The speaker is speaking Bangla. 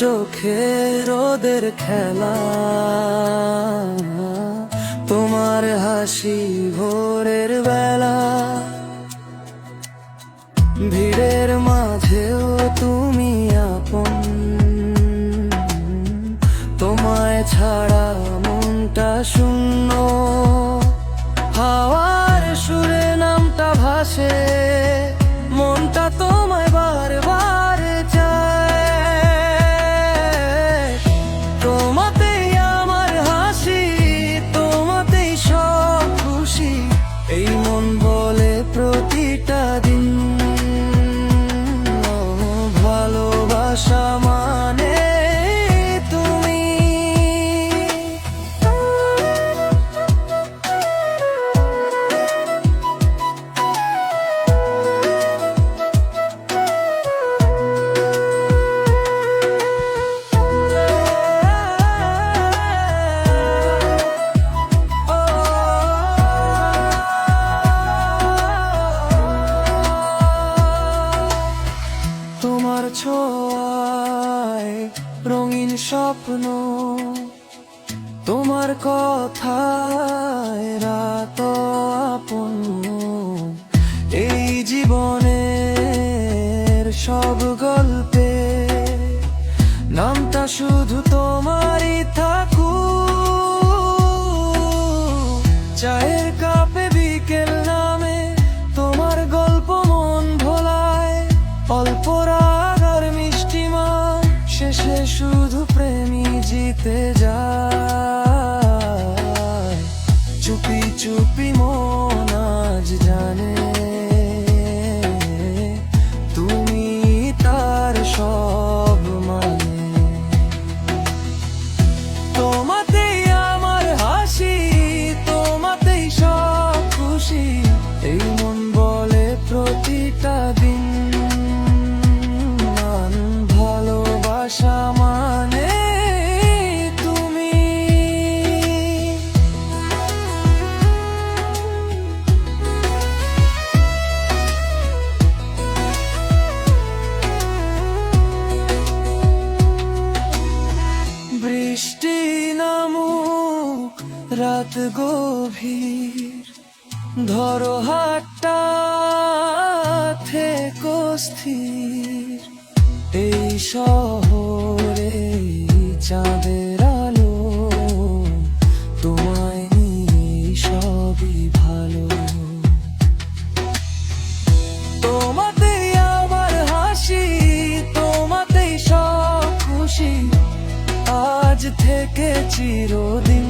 চোখের রোদের খেলা, তোমার হাসি ভোরের বেলা। ভিড়ের মাঝেও তুমি আপন, তোমায় ছাড়া মনটা শূন্য। হাওয়ার সুরে নামটা ভাসে, মনটা তোমায় প্রতিটা তোমার ছোঁয়ায় রঙিন স্বপ্ন, তোমার কথায় রাত আপন। এই জীবনের সব গল্পে নামটা শুধু তোমারই জিতে যায় রাত গভীর, ধরো হাটটা থেকো এই শহরে চাঁদের আলো, তোমায় সবই ভালো। তোমাতেই আমার হাসি, তোমাতেই সব খুশি। আজ থেকে চিরদিন